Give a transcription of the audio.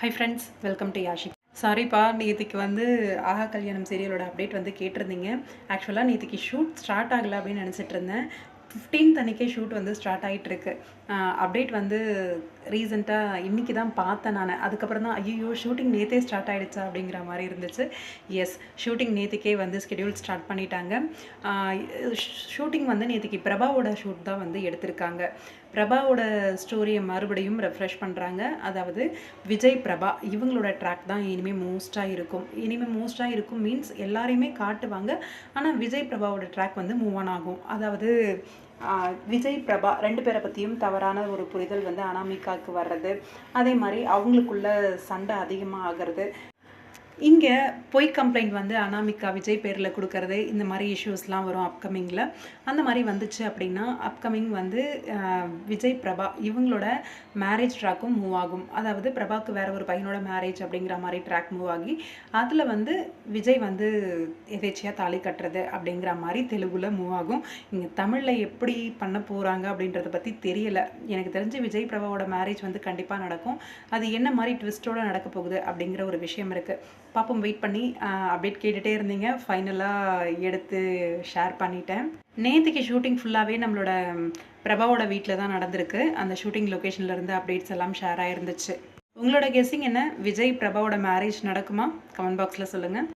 Hi friends welcome to Yashik சாரிப்பா நேற்றுக்கு வந்து ஆஹா கல்யாணம் சீரியலோட அப்டேட் வந்து கேட்டிருந்தீங்க. ஆக்சுவலாக நேற்றுக்கு ஷூட் ஸ்டார்ட் ஆகலை அப்படின்னு நினச்சிட்டு இருந்தேன். ஃபிஃப்டீன்த் அன்றைக்கே ஷூட் வந்து ஸ்டார்ட் ஆகிட்டுருக்கு அப்டேட் வந்து ரீசெண்டாக இன்றைக்கி தான் பார்த்தேன் நான். அதுக்கப்புறம் தான் ஐயோ ஷூட்டிங் நேற்றே ஸ்டார்ட் ஆகிடுச்சா அப்படிங்கிற மாதிரி இருந்துச்சு. எஸ் ஷூட்டிங் நேற்றுக்கே வந்து ஸ்கெடியூல் ஸ்டார்ட் பண்ணிட்டாங்க. ஷூட்டிங் வந்து நேற்றுக்கு பிரபாவோட ஷூட் தான் வந்து எடுத்திருக்காங்க. பிரபாவோட ஸ்டோரியை மறுபடியும் ரெஃப்ரெஷ் பண்ணுறாங்க அதாவது விஜய் பிரபா இவங்களோட ட்ராக் தான் இனிமேல் மோஸ்ட்டாக இருக்கும். இனிமேல் மோஸ்ட்டாக இருக்கும் மீன்ஸ் எல்லாரையுமே காட்டுவாங்க. ஆனால் விஜய் பிரபாவோட ட்ராக் வந்து மூவ் ஆன் ஆகும். அதாவது விஜய் பிரபா ரெண்டு பேரை பற்றியும் தவறான ஒரு புரிதல் வந்து அனாமிகாவுக்கு வர்றது. அதே மாதிரி அவங்களுக்குள்ள சண்டை அதிகமாக ஆகிறது. இங்கே பொய் கம்ப்ளைண்ட் வந்து அனாமிகா விஜய் பேரில் கொடுக்கறது இந்த மாதிரி இஷ்யூஸ்லாம் வரும் அப்கமிங்கில் அந்த மாதிரி வந்துச்சு அப்படின்னா அப்கமிங் வந்து விஜய் பிரபா இவங்களோட மேரேஜ் ட்ராக்கும் மூவ் ஆகும். அதாவது பிரபாவுக்கு வேற ஒரு பையனோட மேரேஜ் அப்படிங்கிற மாதிரி ட்ராக் மூவ் ஆகி அதில் வந்து விஜய் வந்து எதேச்சியாக தாலி கட்டுறது அப்படிங்கிற மாதிரி தெலுங்கில் மூவ் ஆகும். இங்கே தமிழில் எப்படி பண்ண போகிறாங்க அப்படின்றத பற்றி தெரியலை. எனக்கு தெரிஞ்சு விஜய் பிரபாவோட மேரேஜ் வந்து கண்டிப்பாக நடக்கும். அது என்ன மாதிரி ட்விஸ்ட்டோடு நடக்க போகுது அப்படிங்கிற ஒரு விஷயம் இருக்குது பாப்போம் வெயிட் பண்ணி அப்டேட் கேட்டுகிட்டே இருந்தீங்க. ஃபைனலாக எடுத்து ஷேர் பண்ணிட்டேன். நேற்றுக்கு ஷூட்டிங் ஃபுல்லாகவே நம்மளோட பிரபாவோட வீட்டில் தான் நடந்திருக்கு. அந்த ஷூட்டிங் லொக்கேஷன்லேருந்து அப்டேட்ஸ் எல்லாம் ஷேர் ஆகிருந்துச்சு உங்களோட கெஸ்ஸிங் என்ன? விஜய் பிரபாவோட மேரேஜ் நடக்குமா? கமெண்ட் பாக்ஸில் சொல்லுங்கள்